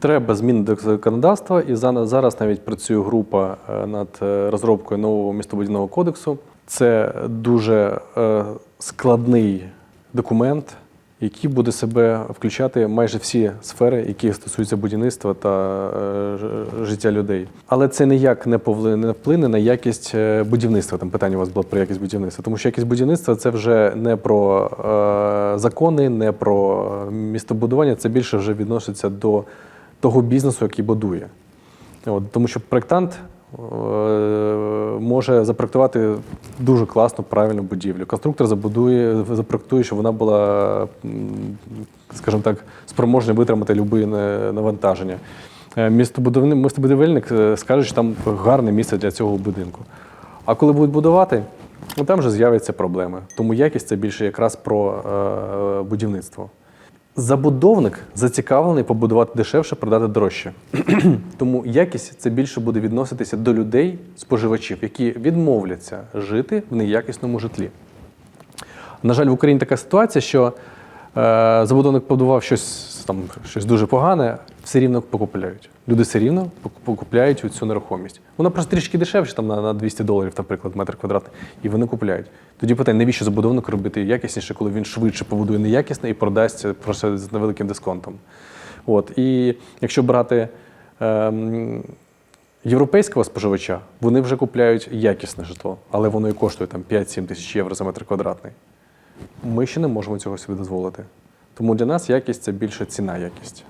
Треба зміни до законодавства, і за- зараз навіть працює група е, над е, розробкою нового містобудівного кодексу. Це дуже е, складний документ, який буде себе включати майже всі сфери, які стосуються будівництва та життя людей. Але це ніяк не вплине на якість будівництва. Там питання у вас було про якість будівництва, тому що якість будівництва це вже не про закони, не про містобудування, це більше вже відноситься до того бізнесу, який будує. От, тому що проєктант е, може запроектувати дуже класну, правильну будівлю. Конструктор забудує, запроектує, щоб вона була, скажімо так, спроможна витримати будь-яке навантаження. Е, містобудівельник е, скаже, що там гарне місце для цього будинку. А коли будуть будувати, ну, там вже з'являться проблеми. Тому якість це більше якраз про будівництво. Забудовник зацікавлений побудувати дешевше, продати дорожче. Тому якість це більше буде відноситися до людей, споживачів, які відмовляться жити в неякісному житлі. На жаль, в Україні така ситуація, що е, забудовник побудував щось там щось дуже погане, все рівно покупляють. Люди все рівно покупляють цю нерухомість. Вона просто трішки дешевше, там на, на 200 доларів, наприклад, метр квадратний, і вони купляють. Тоді питання, навіщо забудовнику робити якісніше, коли він швидше побудує неякісне і продасть просто з невеликим дисконтом. От. І якщо брати ем, європейського споживача, вони вже купляють якісне житло, але воно і коштує там 5-7 тисяч євро за метр квадратний. Ми ще не можемо цього собі дозволити. Тому для нас якість це більше ціна якість.